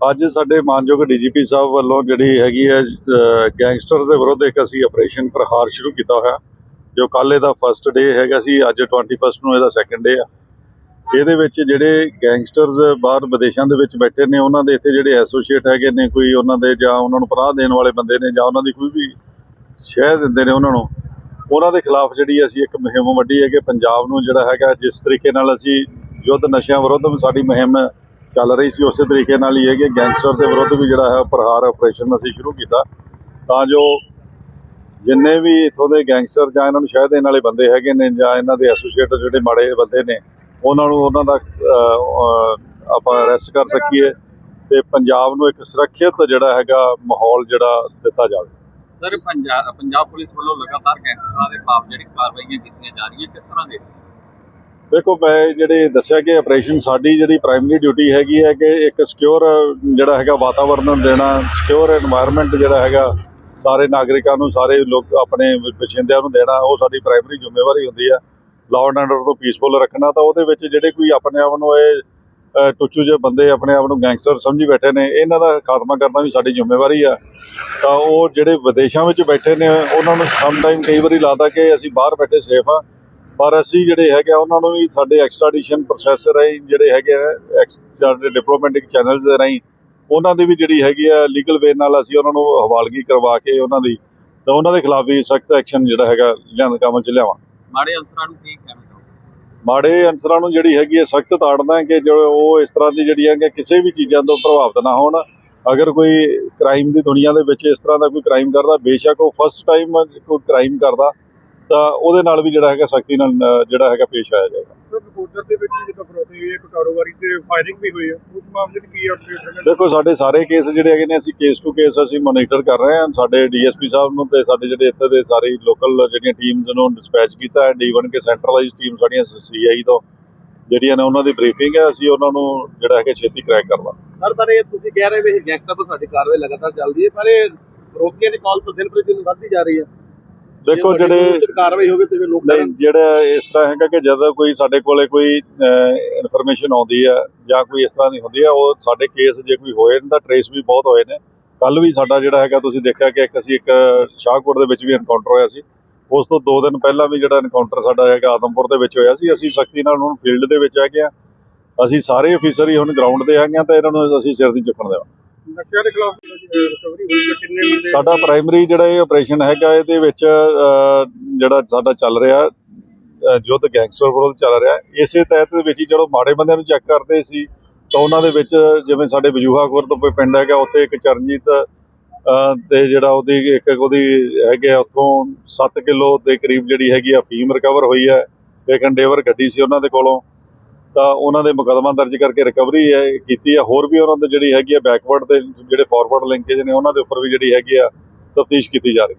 ਅੱਜ ਸਾਡੇ ਮਾਨਯੋਗ ਡੀਜੀਪੀ ਸਾਹਿਬ ਵੱਲੋਂ ਜਿਹੜੀ ਹੈਗੀ ਹੈ ਗੈਂਗਸਟਰਸ ਦੇ ਵਿਰੁੱਧ ਇੱਕ ਅਸੀਂ ਆਪਰੇਸ਼ਨ ਪ੍ਰਹਾਰ ਸ਼ੁਰੂ ਕੀਤਾ ਹੋਇਆ, ਜੋ ਕੱਲ੍ਹ ਇਹਦਾ ਫਰਸਟ ਡੇ ਹੈਗਾ ਸੀ, ਅੱਜ 21 ਨੂੰ ਇਹਦਾ ਸੈਕੰਡ ਡੇ ਆ। ਇਹਦੇ ਵਿੱਚ ਜਿਹੜੇ ਗੈਂਗਸਟਰਸ ਬਾਹਰ ਵਿਦੇਸ਼ਾਂ ਦੇ ਵਿੱਚ ਬੈਠੇ ਨੇ, ਉਹਨਾਂ ਦੇ ਇੱਥੇ ਜਿਹੜੇ ਐਸੋਸੀਏਟ ਹੈਗੇ ਨੇ, ਕੋਈ ਉਹਨਾਂ ਦੇ ਜਾਂ ਉਹਨਾਂ ਨੂੰ ਪਨਾਹ ਦੇਣ ਵਾਲੇ ਬੰਦੇ ਨੇ, ਜਾਂ ਉਹਨਾਂ ਦੀ ਕੋਈ ਵੀ ਸ਼ਹਿ ਦਿੰਦੇ ਨੇ ਉਹਨਾਂ ਨੂੰ, ਉਹਨਾਂ ਦੇ ਖਿਲਾਫ ਜਿਹੜੀ ਅਸੀਂ ਇੱਕ ਮੁਹਿੰਮ ਵੱਡੀ ਹੈ ਕਿ ਪੰਜਾਬ ਨੂੰ ਜਿਹੜਾ ਹੈਗਾ, ਜਿਸ ਤਰੀਕੇ ਨਾਲ ਅਸੀਂ ਯੁੱਧ ਨਸ਼ਿਆਂ ਵਿਰੁੱਧ ਸਾਡੀ ਮੁਹਿੰਮ ਚੱਲ ਰਹੀ ਸੀ ਉਸੇ ਤਰੀਕੇ ਨਾਲ ਹੀ ਹੈ ਕਿ ਗੈਂਗਸਟਰ ਦੇ ਵਿਰੁੱਧ ਵੀ ਜਿਹੜਾ ਹੈ ਪ੍ਰਹਾਰ ਆਪਰੇਸ਼ਨ ਅਸੀਂ ਸ਼ੁਰੂ ਕੀਤਾ। ਤਾਂ ਜੋ ਜਿੰਨੇ ਵੀ ਇਥੋਂ ਦੇ ਗੈਂਗਸਟਰ ਜਾਂ ਇਹਨਾਂ ਨੂੰ ਸ਼ਹਿ ਦੇਣ ਵਾਲੇ ਬੰਦੇ ਹੈਗੇ ਨੇ ਜਾਂ ਇਹਨਾਂ ਦੇ ਐਸੋਸੀਏਟ ਜਿਹੜੇ ਮਾੜੇ ਬੰਦੇ ਨੇ, ਉਹਨਾਂ ਨੂੰ ਉਹਨਾਂ ਦਾ ਆਪਾਂ ਅਰੈਸਟ ਕਰ ਸਕੀਏ ਤੇ ਪੰਜਾਬ ਨੂੰ ਇੱਕ ਸੁਰੱਖਿਅਤ ਜਿਹੜਾ ਹੈਗਾ ਮਾਹੌਲ ਜਿਹੜਾ ਦਿੱਤਾ ਜਾਵੇ। ਸਰ, ਪੰਜਾਬ ਪੰਜਾਬ ਪੁਲਿਸ ਵੱਲੋਂ ਲਗਾਤਾਰ ਗੈਂਗਸਟਰਾਂ ਦੇ ਖਿਲਾਫ ਜਿਹੜੀ ਕਾਰਵਾਈਆਂ ਕੀਤੀਆਂ ਜਾ ਰਹੀਆਂ, ਕਿਸ ਤਰ੍ਹਾਂ ਦੇ ਦੇਖੋ, ਮੈਂ ਜਿਹੜੇ ਦੱਸਿਆ ਕਿ ਆਪਰੇਸ਼ਨ ਸਾਡੀ ਜਿਹੜੀ ਪ੍ਰਾਇਮਰੀ ਡਿਊਟੀ ਹੈਗੀ ਹੈ ਕਿ ਇੱਕ ਸਿਕਿਉਰ ਜਿਹੜਾ ਹੈਗਾ ਵਾਤਾਵਰਨ ਦੇਣਾ ਸਿਕਿਉਰ এনवायरमेंट ਜਿਹੜਾ ਹੈਗਾ, ਸਾਰੇ ਨਾਗਰਿਕਾਂ ਨੂੰ, ਸਾਰੇ ਲੋਕ ਆਪਣੇ ਪਛਿੰਦਿਆਂ ਨੂੰ ਦੇਣਾ, ਉਹ ਸਾਡੀ ਪ੍ਰਾਇਮਰੀ ਜ਼ਿੰਮੇਵਾਰੀ ਹੁੰਦੀ ਹੈ। ਲਾਅ ਐਂਡ ਆਰਡਰ ਨੂੰ ਪੀਸਫੁਲ ਰੱਖਣਾ, ਤਾਂ ਉਹਦੇ ਵਿੱਚ ਜਿਹੜੇ ਕੋਈ ਆਪਣੇ ਆਪ ਨੂੰ ਇਹ ਟੁੱਚੂ ਜੇ ਬੰਦੇ ਆਪਣੇ ਆਪ ਨੂੰ ਗੈਂਗਸਟਰ ਸਮਝੀ ਬੈਠੇ ਨੇ, ਇਹਨਾਂ ਦਾ ਖਾਤਮਾ ਕਰਨਾ ਵੀ ਸਾਡੀ ਜ਼ਿੰਮੇਵਾਰੀ ਆ। ਤਾਂ ਉਹ ਜਿਹੜੇ ਵਿਦੇਸ਼ਾਂ ਵਿੱਚ ਬੈਠੇ ਨੇ, ਉਹਨਾਂ ਨੂੰ ਸਮ ਟਾਈਮ ਕਈ ਵਾਰੀ ਲੱਗਦਾ ਕਿ ਅਸੀਂ ਬਾਹਰ ਬੈਠੇ ਸੇਫ ਆ। ਪਰ ਅਸੀਂ ਜਿਹੜੇ ਹੈਗੇ ਆ ਉਹਨਾਂ ਨੂੰ ਵੀ ਸਾਡੇ ਐਕਸਟ੍ਰਾਡੀਸ਼ਨ ਪ੍ਰੋਸੈਸ ਰਾਹੀਂ ਜਿਹੜੇ ਹੈਗੇ ਆ ਐਕਸਟਰਾ ਡਿਪਲੋਮੈਟਿਕ ਚੈਨਲਸ ਦੇ ਰਾਹੀਂ ਉਹਨਾਂ ਦੀ ਵੀ ਜਿਹੜੀ ਹੈਗੀ ਆ ਲੀਗਲ ਵੇ ਨਾਲ ਅਸੀਂ ਉਹਨਾਂ ਨੂੰ ਹਵਾਲਗੀ ਕਰਵਾ ਕੇ ਉਹਨਾਂ ਦੀ ਤਾਂ ਉਹਨਾਂ ਦੇ ਖਿਲਾਫ ਵੀ ਸਖਤ ਐਕਸ਼ਨ ਜਿਹੜਾ ਹੈਗਾ ਲਿਆਂਦ ਕੰਮ ਚ ਲਿਆਵਾਂ ਮਾੜੇ ਅਨਸਰਾਂ ਨੂੰ ਕੀ ਕਹਿਣਾ ਚਾਹੋਗੇ? ਮਾੜੇ ਅਨਸਰਾਂ ਨੂੰ ਜਿਹੜੀ ਹੈਗੀ ਹੈ ਸਖਤ ਤਾੜਨਾ ਕਿ ਜੋ ਉਹ ਇਸ ਤਰ੍ਹਾਂ ਦੀ ਜਿਹੜੀ ਹੈ ਕਿ ਕਿਸੇ ਵੀ ਚੀਜ਼ਾਂ ਤੋਂ ਪ੍ਰਭਾਵਿਤ ਨਾ ਹੋਣ। ਅਗਰ ਕੋਈ ਕ੍ਰਾਈਮ ਦੀ ਦੁਨੀਆ ਦੇ ਵਿੱਚ ਇਸ ਤਰ੍ਹਾਂ ਦਾ ਕੋਈ ਕ੍ਰਾਈਮ ਕਰਦਾ ਬੇਸ਼ੱਕ ਉਹ ਫਸਟ ਟਾਈਮ ਕੋਈ ਕ੍ਰਾਈਮ ਕਰਦਾ ਤਾਂ ਉਹਦੇ ਨਾਲ ਵੀ ਜਿਹੜਾ ਹੈਗਾ ਸਖਤੀ ਨਾਲ ਜਿਹੜਾ ਹੈਗਾ ਪੇਸ਼ ਆਇਆ ਜਾਏਗਾ। ਸਰ ਰਿਪੋਰਟਰ ਦੇ ਵਿੱਚ ਵੀ ਜਦੋਂ ਫਰੋਤੀ ਹੋਈ ਹੈ ਇੱਕ ਕਾਰੋਬਾਰੀ ਤੇ ਫਾਇਰਿੰਗ ਵੀ ਹੋਈ ਹੈ ਉਸ ਮਾਮਲੇ 'ਚ ਕੀ ਅਪਡੇਟ ਹੈਗਾ ਦੇਖੋ ਸਾਡੇ ਸਾਰੇ ਕੇਸ ਜਿਹੜੇ ਹੈਗੇ ਨੇ ਅਸੀਂ ਕੇਸ ਟੂ ਕੇਸ ਅਸੀਂ ਮੋਨੀਟਰ ਕਰ ਰਹੇ ਹਾਂ। ਸਾਡੇ ਡੀਐਸਪੀ ਸਾਹਿਬ ਨੂੰ ਤੇ ਸਾਡੇ ਜਿਹੜੇ ਇੱਥੇ ਦੇ ਸਾਰੇ ਲੋਕਲ ਜਿਹੜੀਆਂ ਟੀਮਸ ਨੂੰ ਡਿਸਪੈਚ ਕੀਤਾ ਹੈ ਡੀ1 ਕੇ ਸੈਂਟਰਲਾਈਜ਼ ਟੀਮ ਸਾਡੀਆਂ ਸੀਆਈ ਤੋਂ ਜਿਹੜੀਆਂ ਨੇ ਉਹਨਾਂ ਦੀ ਬਰੀਫਿੰਗ ਹੈ ਅਸੀਂ ਉਹਨਾਂ ਨੂੰ ਜਿਹੜਾ ਹੈਗਾ ਛੇਤੀ ਕਰੈਕ ਕਰ ਲਾਂਗੇ ਸਰ ਪਰ ਇਹ ਤੁਸੀਂ ਕਹਿ ਰਹੇ ਵੀ ਗੈਂਗਸਟਰ ਤੋਂ ਸਾਡੀ ਕਾਰਵਾਈ ਲਗਾਤਾਰ ਚੱਲਦੀ ਹੈ ਪਰ ਇਹ ਰੋਕੀਆਂ ਦੀ ਕਾਲ ਤੋਂ ਦਿਨ ਪ੍ਰਤੀ ਦਿਨ ਵੱਧਦੀ ਜਾ ਰਹੀ ਹੈ। ਦੇਖੋ ਜਿਹੜੇ ਕਾਰਵਾਈ ਹੋਵੇ ਤੇ ਲੋਕ ਨਹੀਂ ਜਿਹੜਾ ਇਸ ਤਰ੍ਹਾਂ ਹੈਗਾ ਕਿ ਜਦੋਂ ਕੋਈ ਸਾਡੇ ਕੋਲੇ ਕੋਈ ਇਨਫੋਰਮੇਸ਼ਨ ਆਉਂਦੀ ਹੈ ਜਾਂ ਕੋਈ ਇਸ ਤਰ੍ਹਾਂ ਦੀ ਹੁੰਦੀ ਹੈ ਉਹ ਸਾਡੇ ਕੇਸ ਜੇ ਕੋਈ ਹੋਏ ਨੇ ਤਾਂ ਟਰੇਸ ਵੀ ਬਹੁਤ ਹੋਏ ਨੇ। ਕੱਲ ਵੀ ਸਾਡਾ ਜਿਹੜਾ ਹੈਗਾ ਤੁਸੀਂ ਦੇਖਿਆ ਕਿ ਇੱਕ ਅਸੀਂ ਇੱਕ ਸ਼ਾਹਕੋਟ ਦੇ ਵਿੱਚ ਵੀ ਐਨਕਾਊਂਟਰ ਹੋਇਆ ਸੀ। ਉਸ ਤੋਂ 2 ਦਿਨ ਪਹਿਲਾਂ ਵੀ ਜਿਹੜਾ ਐਨਕਾਊਂਟਰ ਸਾਡਾ ਹੈਗਾ ਆਦਮਪੁਰ ਦੇ ਵਿੱਚ ਹੋਇਆ ਸੀ। ਅਸੀਂ ਸਖਤੀ ਨਾਲ ਹੁਣ ਫੀਲਡ ਦੇ ਵਿੱਚ ਆ। ਅਸੀਂ ਸਾਰੇ ਅਫੀਸਰ ਹੀ ਹੁਣ ਗਰਾਊਂਡ ਤੇ ਹੈਗੇ ਆ ਤਾਂ ਇਹਨਾਂ ਨੂੰ ਅਸੀਂ ਸਿਰ ਦੀ ਚੁੱਕਣ ਦੇਵਾਂ ਨਸ਼ਿਆਂ ਦੇ ਖਿਲਾਫ ਰਿਕਵਰੀ ਹੋਈ ਹੈ ਕਿੰਨੇ ਬੰਦੇ ਸਾਡਾ ਪ੍ਰਾਇਮਰੀ ਜਿਹੜਾ ਇਹ ਆਪਰੇਸ਼ਨ ਹੈਗਾ ਇਹਦੇ ਵਿੱਚ ਜਿਹੜਾ ਸਾਡਾ ਚੱਲ ਰਿਹਾ ਅਹ, ਯੁੱਧ ਗੈਂਗਸਟਰ ਵਿਰੁੱਧ ਚੱਲ ਰਿਹਾ ਇਸੇ ਤਹਿਤ ਦੇ ਵਿੱਚ ਹੀ ਜਦੋਂ ਮਾੜੇ ਬੰਦਿਆਂ ਨੂੰ ਚੈੱਕ ਕਰਦੇ ਸੀ ਤਾਂ ਉਹਨਾਂ ਦੇ ਵਿੱਚ ਜਿਵੇਂ ਸਾਡੇ ਬਜੂਹਾ ਖੁਰਦ ਤੋਂ ਕੋਈ ਪਿੰਡ ਹੈਗਾ ਉੱਥੇ ਇੱਕ ਚਰਨਜੀਤ ਅਹ, ਤੇ ਜਿਹੜਾ ਉਹਦੀ ਇੱਕ ਉਹਦੀ ਹੈਗੇ ਆ ਉੱਥੋਂ 7 ਕਿਲੋ ਦੇ ਕਰੀਬ ਜਿਹੜੀ ਹੈਗੀ ਆ ਫੀਮ ਰਿਕਵਰ ਹੋਈ ਹੈ ਇੱਕ ਐਂਡੇਵਰ ਗੱਡੀ ਸੀ ਉਹਨਾਂ ਦੇ ਕੋਲੋਂ। ਤਾਂ ਉਹਨਾਂ ਦੇ ਮੁਕੱਦਮਾ ਦਰਜ ਕਰਕੇ ਰਿਕਵਰੀ ਹੈ, ਕੀਤੀ ਹੈ। ਹੋਰ ਵੀ ਉਹਨਾਂ ਦੇ ਜਿਹੜੀ ਹੈਗੀ ਆ ਬੈਕਵਰਡ ਤੇ ਜਿਹੜੇ ਫਾਰਵਰਡ ਲਿੰਕੇਜ ਨੇ, ਉਹਨਾਂ ਦੇ ਉੱਪਰ ਵੀ ਜਿਹੜੀ ਹੈਗੀ ਆ ਤਫਤੀਸ਼ ਕੀਤੀ ਜਾ ਰਹੀ ਹੈ।